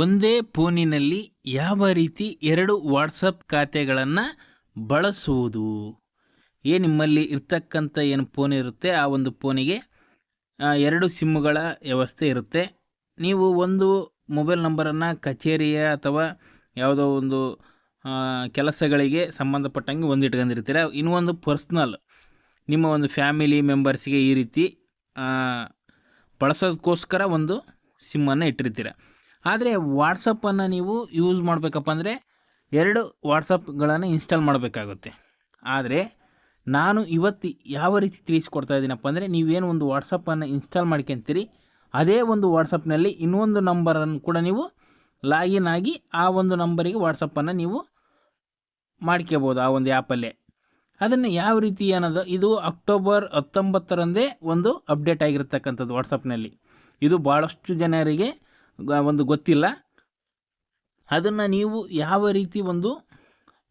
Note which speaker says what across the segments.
Speaker 1: ಒಂದೇ ಫೋನಿನಲ್ಲಿ ಯಾವ ರೀತಿ ಎರಡು ವಾಟ್ಸಪ್ ಖಾತೆಗಳನ್ನು ಬಳಸುವುದು? ಏನು ನಿಮ್ಮಲ್ಲಿ ಇರ್ತಕ್ಕಂಥ ಏನು ಫೋನ್ ಇರುತ್ತೆ, ಆ ಒಂದು ಫೋನಿಗೆ ಎರಡು ಸಿಮ್ಮುಗಳ ವ್ಯವಸ್ಥೆ ಇರುತ್ತೆ. ನೀವು ಒಂದು ಮೊಬೈಲ್ ನಂಬರನ್ನು ಕಚೇರಿಯ ಅಥವಾ ಯಾವುದೋ ಒಂದು ಕೆಲಸಗಳಿಗೆ ಸಂಬಂಧಪಟ್ಟಂಗೆ ಒಂದು ಇಟ್ಕೊಂಡಿರ್ತೀರ ಇನ್ನೊಂದು ಪರ್ಸ್ನಲ್, ನಿಮ್ಮ ಒಂದು ಫ್ಯಾಮಿಲಿ ಮೆಂಬರ್ಸ್ಗೆ ಈ ರೀತಿ ಬಳಸೋದಕ್ಕೋಸ್ಕರ ಒಂದು ಸಿಮ್ಮನ್ನು ಇಟ್ಟಿರ್ತೀರ. ಆದರೆ ವಾಟ್ಸಪ್ಪನ್ನು ನೀವು ಯೂಸ್ ಮಾಡಬೇಕಪ್ಪ ಅಂದರೆ ಎರಡು ವಾಟ್ಸಪ್ಗಳನ್ನು ಇನ್ಸ್ಟಾಲ್ ಮಾಡಬೇಕಾಗುತ್ತೆ. ಆದರೆ ನಾನು ಇವತ್ತು ಯಾವ ರೀತಿ ತಿಳಿಸ್ಕೊಡ್ತಾ ಇದ್ದೀನಪ್ಪ ಅಂದರೆ ನೀವೇನು ಒಂದು ವಾಟ್ಸಪ್ಪನ್ನು ಇನ್ಸ್ಟಾಲ್ ಮಾಡ್ಕೊಂತೀರಿ, ಅದೇ ಒಂದು ವಾಟ್ಸಪ್ನಲ್ಲಿ ಇನ್ನೊಂದು ನಂಬರನ್ನು ಕೂಡ ನೀವು ಲಾಗಿನ್ ಆಗಿ ಆ ಒಂದು ನಂಬರಿಗೆ ವಾಟ್ಸಪ್ಪನ್ನು ನೀವು ಮಾಡ್ಕೋಬೋದು ಆ ಒಂದು ಆ್ಯಪಲ್ಲೇ ಅದನ್ನು ಯಾವ ರೀತಿ ಅನ್ನೋದು ಇದು ಅಕ್ಟೋಬರ್ ಹತ್ತೊಂಬತ್ತರಂದೇ ಒಂದು ಅಪ್ಡೇಟ್ ಆಗಿರ್ತಕ್ಕಂಥದ್ದು ವಾಟ್ಸಪ್ನಲ್ಲಿ ಇದು ಭಾಳಷ್ಟು ಜನರಿಗೆ ಒಂದು ಗೊತ್ತಿಲ್ಲ. ಅದನ್ನು ನೀವು ಯಾವ ರೀತಿ ಒಂದು,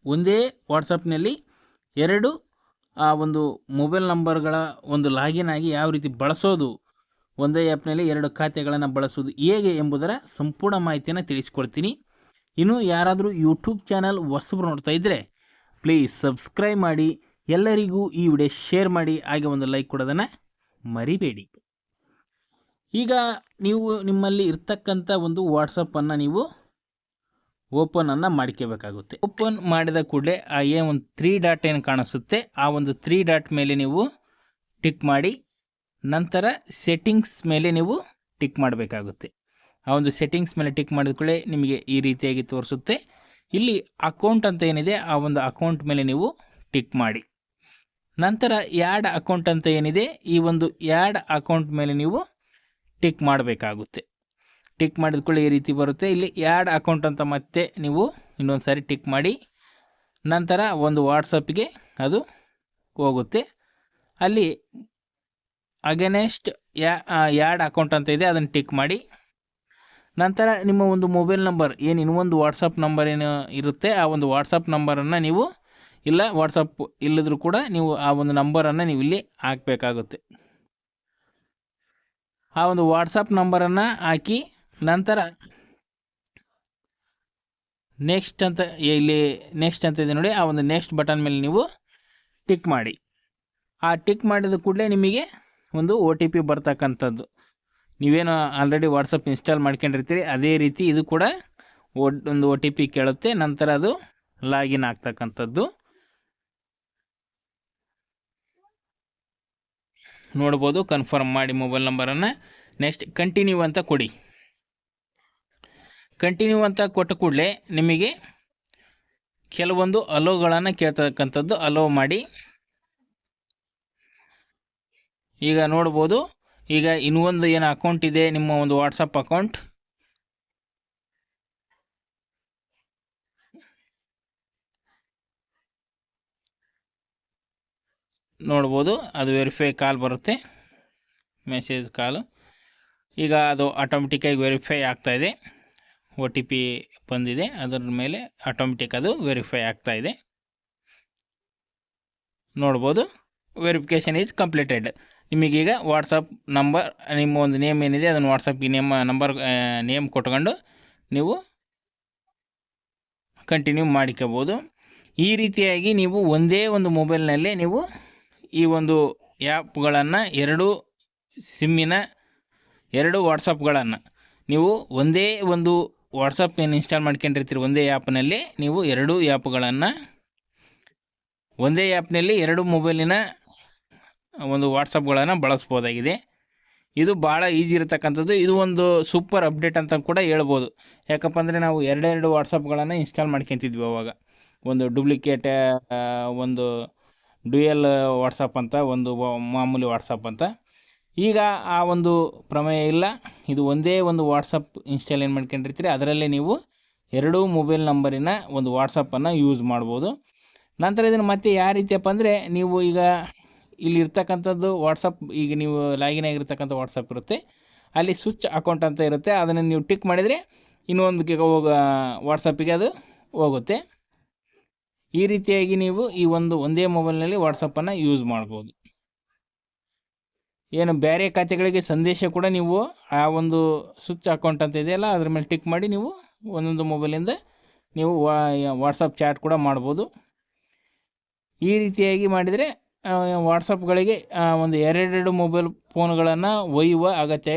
Speaker 1: ಒಂದೇ ವಾಟ್ಸಪ್ನಲ್ಲಿ ಎರಡು, ಆ ಒಂದು ಮೊಬೈಲ್ ನಂಬರ್ಗಳ ಒಂದು ಲಾಗಿನ್ ಆಗಿ ಯಾವ ರೀತಿ ಬಳಸೋದು, ಒಂದೇ ಆ್ಯಪ್ನಲ್ಲಿ ಎರಡು ಖಾತೆಗಳನ್ನು ಬಳಸೋದು ಹೇಗೆ ಎಂಬುದರ ಸಂಪೂರ್ಣ ಮಾಹಿತಿಯನ್ನು ತಿಳಿಸ್ಕೊಡ್ತೀನಿ. ಇನ್ನು ಯಾರಾದರೂ ಯೂಟ್ಯೂಬ್ ಚಾನಲ್ ಹೊಸಬ್ರು ನೋಡ್ತಾ ಇದ್ದರೆ ಪ್ಲೀಸ್ ಸಬ್ಸ್ಕ್ರೈಬ್ ಮಾಡಿ, ಎಲ್ಲರಿಗೂ ಈ ವಿಡಿಯೋ ಶೇರ್ ಮಾಡಿ, ಹಾಗೆ ಒಂದು ಲೈಕ್ ಕೊಡೋದನ್ನು ಮರಿಬೇಡಿ. ಈಗ ನೀವು ನಿಮ್ಮಲ್ಲಿ ಇರ್ತಕ್ಕಂಥ ಒಂದು ವಾಟ್ಸಪ್ಪನ್ನು ನೀವು ಓಪನನ್ನು ಮಾಡ್ಕೋಬೇಕಾಗುತ್ತೆ ಓಪನ್ ಮಾಡಿದ ಕೂಡಲೇ ಆ ಏ ಒಂದು ತ್ರೀ ಡಾಟ್ ಏನು ಕಾಣಿಸುತ್ತೆ, ಆ ಒಂದು ತ್ರೀ ಡಾಟ್ ಮೇಲೆ ನೀವು ಟಿಕ್ ಮಾಡಿ, ನಂತರ ಸೆಟ್ಟಿಂಗ್ಸ್ ಮೇಲೆ ನೀವು ಟಿಕ್ ಮಾಡಬೇಕಾಗುತ್ತೆ. ಆ ಒಂದು ಸೆಟ್ಟಿಂಗ್ಸ್ ಮೇಲೆ ಟಿಕ್ ಮಾಡಿದ ಕೂಡಲೇ ನಿಮಗೆ ಈ ರೀತಿಯಾಗಿ ತೋರಿಸುತ್ತೆ. ಇಲ್ಲಿ ಅಕೌಂಟ್ ಅಂತ ಏನಿದೆ, ಆ ಒಂದು ಅಕೌಂಟ್ ಮೇಲೆ ನೀವು ಟಿಕ್ ಮಾಡಿ. ನಂತರ ಯಾಡ್ ಅಕೌಂಟ್ ಅಂತ ಏನಿದೆ, ಈ ಒಂದು ಯಾಡ್ ಅಕೌಂಟ್ ಮೇಲೆ ನೀವು ಟಿಕ್ ಮಾಡಬೇಕಾಗುತ್ತೆ. ಟಿಕ್ ಮಾಡಿದ ಕೂಡ ಈ ರೀತಿ ಬರುತ್ತೆ. ಇಲ್ಲಿ ಯಾಡ್ ಅಕೌಂಟ್ ಅಂತ ಮತ್ತೆ ನೀವು ಇನ್ನೊಂದು ಸಾರಿ ಟಿಕ್ ಮಾಡಿ, ನಂತರ ಒಂದು ವಾಟ್ಸಪ್ಗೆ ಅದು ಹೋಗುತ್ತೆ. ಅಲ್ಲಿ ಅಗೇನೆಸ್ಟ್ ಯಾ ಯಾಡ್ ಅಕೌಂಟ್ ಅಂತ ಇದೆ, ಅದನ್ನು ಟಿಕ್ ಮಾಡಿ. ನಂತರ ನಿಮ್ಮ ಒಂದು ಮೊಬೈಲ್ ನಂಬರ್ ಏನು ಇನ್ನೊಂದು ವಾಟ್ಸಪ್ ನಂಬರ್ ಏನು ಇರುತ್ತೆ, ಆ ಒಂದು ವಾಟ್ಸಪ್ ನಂಬರನ್ನು ನೀವು ಇಲ್ಲ ವಾಟ್ಸಪ್ ಇಲ್ಲದರೂ ಕೂಡ ನೀವು ಆ ಒಂದು ನಂಬರನ್ನು ನೀವು ಇಲ್ಲಿ ಹಾಕಬೇಕಾಗುತ್ತೆ. ಆ ಒಂದು ವಾಟ್ಸಪ್ ನಂಬರನ್ನು ಹಾಕಿ ನಂತರ ನೆಕ್ಸ್ಟ್ ಅಂತ ಇಲ್ಲಿ ನೆಕ್ಸ್ಟ್ ಅಂತ ಇದೆ ನೋಡಿ, ಆ ಒಂದು ನೆಕ್ಸ್ಟ್ ಬಟನ್ ಮೇಲೆ ನೀವು ಟಿಕ್ ಮಾಡಿ. ಆ ಟಿಕ್ ಮಾಡಿದ ಕೂಡಲೇ ನಿಮಗೆ ಒಂದು ಒ ಟಿ ಪಿ ಬರ್ತಕ್ಕಂಥದ್ದು. ನೀವೇನು ಆಲ್ರೆಡಿ ವಾಟ್ಸಪ್ ಇನ್ಸ್ಟಾಲ್ ಮಾಡ್ಕೊಂಡಿರ್ತೀರಿ, ಅದೇ ರೀತಿ ಇದು ಕೂಡ ಒಂದು ಒ ಟಿ ಪಿ ಕೇಳುತ್ತೆ, ನಂತರ ಅದು ಲಾಗಿನ್ ಆಗ್ತಕ್ಕಂಥದ್ದು. ನೋಡ್ಬೋದು ಕನ್ಫರ್ಮ್ ಮಾಡಿ ಮೊಬೈಲ್ ನಂಬರನ್ನು ನೆಕ್ಸ್ಟ್ ಕಂಟಿನ್ಯೂ ಅಂತ ಕೊಡಿ. ಕಂಟಿನ್ಯೂ ಅಂತ ಕೊಟ್ಟ ಕೂಡಲೇ ನಿಮಗೆ ಕೆಲವೊಂದು ಅಲೋಗಳನ್ನು ಕೇಳ್ತಕ್ಕಂಥದ್ದು ಅಲೋ ಮಾಡಿ. ಈಗ ನೋಡ್ಬೋದು, ಈಗ ಇನ್ನೊಂದು ಏನು ಅಕೌಂಟ್ ಇದೆ, ನಿಮ್ಮ ಒಂದು ವಾಟ್ಸಪ್ ಅಕೌಂಟ್ ನೋಡ್ಬೋದು. ಅದು ವೆರಿಫೈ ಕಾಲ್ ಬರುತ್ತೆ. ಮೆಸೇಜ್ ಕಾಲು ಈಗ ಅದು ಆಟೋಮೆಟಿಕ್ಕಾಗಿ ವೆರಿಫೈ ಆಗ್ತಾಯಿದೆ ಒ ಟಿ ಪಿ ಬಂದಿದೆ. ಅದರ ಮೇಲೆ ಆಟೋಮೆಟಿಕ್ ಅದು ವೆರಿಫೈ ಆಗ್ತಾಯಿದೆ ನೋಡ್ಬೋದು. ವೆರಿಫಿಕೇಷನ್ ಈಸ್ ಕಂಪ್ಲೀಟೆಡ್ ನಿಮಗೀಗ ವಾಟ್ಸಪ್ ನಂಬರ್ ನಿಮ್ಮ ಒಂದು ನೇಮ್ ಏನಿದೆ, ಅದನ್ನು ವಾಟ್ಸಪ್ಗೆ ನೇಮ್ ನಂಬರ್ ನೇಮ್ ಕೊಟ್ಕೊಂಡು ನೀವು ಕಂಟಿನ್ಯೂ ಮಾಡ್ಕೋಬೋದು. ಈ ರೀತಿಯಾಗಿ ನೀವು ಒಂದೇ ಒಂದು ಮೊಬೈಲ್ನಲ್ಲೇ ನೀವು ಈ ಒಂದು ಆ್ಯಪ್ಗಳನ್ನು ಎರಡು ಸಿಮ್ಮಿನ ಎರಡು ವಾಟ್ಸಪ್ಗಳನ್ನು ನೀವು ಒಂದೇ ಒಂದು ವಾಟ್ಸಪ್ ಏನು ಇನ್ಸ್ಟಾಲ್ ಮಾಡ್ಕೊಂಡಿರ್ತೀರಿ ಒಂದೇ ಆ್ಯಪ್ನಲ್ಲಿ ನೀವು ಎರಡು ಆ್ಯಪ್ಗಳನ್ನು ಒಂದೇ ಆ್ಯಪ್ನಲ್ಲಿ ಎರಡು ಮೊಬೈಲಿನ ಒಂದು ವಾಟ್ಸಪ್ಗಳನ್ನು ಬಳಸ್ಬೋದಾಗಿದೆ. ಇದು ಭಾಳ ಈಸಿ ಇರತಕ್ಕಂಥದ್ದು. ಇದು ಒಂದು ಸೂಪರ್ ಅಪ್ಡೇಟ್ ಅಂತ ಕೂಡ ಹೇಳ್ಬೋದು. ಯಾಕಪ್ಪ ಅಂದರೆ ನಾವು ಎರಡೆರಡು ವಾಟ್ಸಪ್ಗಳನ್ನು ಇನ್ಸ್ಟಾಲ್ ಮಾಡ್ಕೊತಿದ್ವಿ ಅವಾಗ. ಒಂದು ಡೂಪ್ಲಿಕೇಟ್ ಒಂದು ಡ್ಯೂಯಲ್ ವಾಟ್ಸಪ್ ಅಂತ, ಒಂದು ಮಾಮೂಲಿ ವಾಟ್ಸಪ್ ಅಂತ. ಈಗ ಆ ಒಂದು ಪ್ರಮೇಯ ಇಲ್ಲ. ಇದು ಒಂದೇ ಒಂದು ವಾಟ್ಸಪ್ ಇನ್ಸ್ಟಾಲ್ ಏನು ಮಾಡ್ಕೊಂಡಿರ್ತೀರಿ? ಅದರಲ್ಲೇ ನೀವು ಎರಡೂ ಮೊಬೈಲ್ ನಂಬರಿನ ಒಂದು ವಾಟ್ಸಪ್ಪನ್ನು ಯೂಸ್ ಮಾಡ್ಬೋದು. ನಂತರ ಇದನ್ನು ಮತ್ತೆ ಯಾವ ರೀತಿಯಪ್ಪ ಅಂದರೆ, ನೀವು ಈಗ ಇಲ್ಲಿ ಇರ್ತಕ್ಕಂಥದ್ದು ವಾಟ್ಸಪ್, ಈಗ ನೀವು ಲಾಗಿನ್ ಆಗಿರ್ತಕ್ಕಂಥ ವಾಟ್ಸಪ್ ಇರುತ್ತೆ. ಅಲ್ಲಿ ಸ್ವಿಚ್ ಅಕೌಂಟ್ ಅಂತ ಇರುತ್ತೆ. ಅದನ್ನು ನೀವು ಟಿಕ್ ಮಾಡಿದರೆ ಇನ್ನೊಂದು ಹೋಗ, ವಾಟ್ಸಪ್ಪಿಗೆ ಅದು ಹೋಗುತ್ತೆ. ಈ ರೀತಿಯಾಗಿ ನೀವು ಈ ಒಂದು ಒಂದೇ ಮೊಬೈಲ್ನಲ್ಲಿ ವಾಟ್ಸಪ್ಪನ್ನು ಯೂಸ್ ಮಾಡ್ಬೋದು. ಏನು ಬೇರೆ ಖಾತೆಗಳಿಗೆ ಸಂದೇಶ ಕೂಡ ನೀವು ಆ ಒಂದು ಸ್ವಿಚ್ ಅಕೌಂಟ್ ಅಂತ ಇದೆಯಲ್ಲ, ಅದ್ರ ಮೇಲೆ ಟಿಕ್ ಮಾಡಿ ನೀವು ಒಂದೊಂದು ಮೊಬೈಲಿಂದ ನೀವು ವಾಟ್ಸಪ್ ಚಾಟ್ ಕೂಡ ಮಾಡ್ಬೋದು. ಈ ರೀತಿಯಾಗಿ ಮಾಡಿದರೆ ವಾಟ್ಸಪ್ಗಳಿಗೆ ಒಂದು ಎರಡೆರಡು ಮೊಬೈಲ್ ಫೋನ್ಗಳನ್ನು ಒಯ್ಯುವ ಅಗತ್ಯ